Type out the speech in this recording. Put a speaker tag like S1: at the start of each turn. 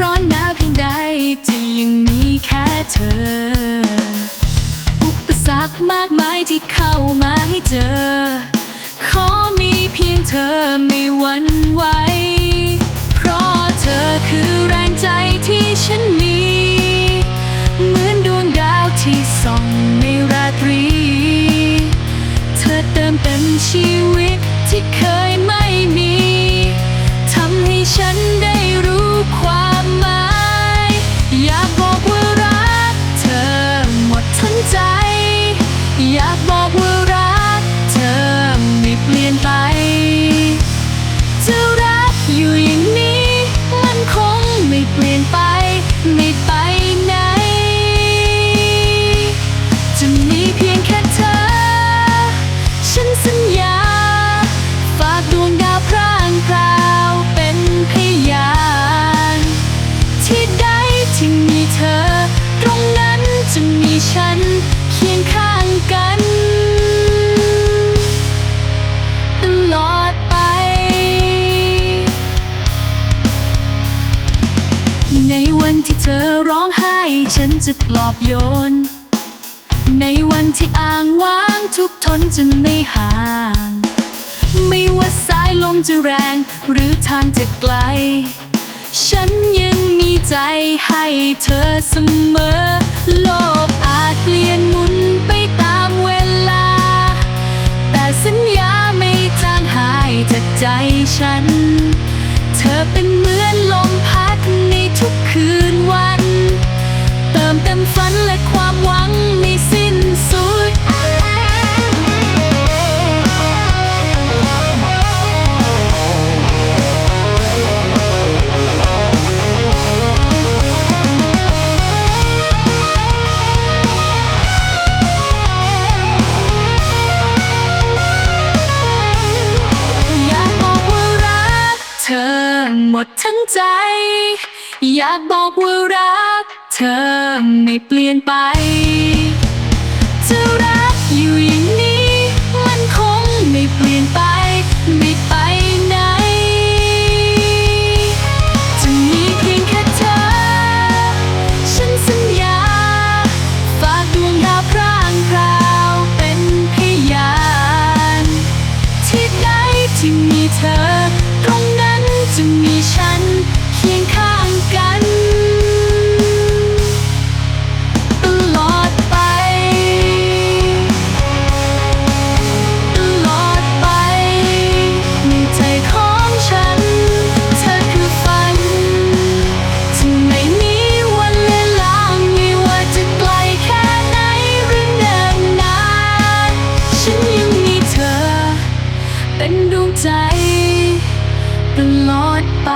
S1: ร้อนหนาวเพียงใดที่ยังมีแค่เธอ อุปสรรคมากมายที่เข้ามาให้เจอ ขอมีเพียงเธอไม่วันไหว เพราะเธอคือแรงใจที่ฉันมี เหมือนดวงดาวที่ส่องในราตรี เธอเติมเต็มชีวิต ฉันจะปลอบโยน ในวันที่อ้างว้างทุกทนจะไม่ห่าง ไม่ว่าสายลมจะแรงหรือทางจะไกล ฉันยังมีใจให้เธอเสมอ โลกอาจเปลี่ยนหมุนไปตามเวลา แต่สัญญาไม่จางหายจากใจฉัน เธอเป็นเหมือนลมพัดในทุกคืนวัน มเต็มฝันและความหวังไม่สิ้นสุด อยากบอกว่ารัก เธอหมดทั้งใจ อยากบอกว่ารัก เธอไม่เปลี่ยนไป เป็นดวงใจตลอดไป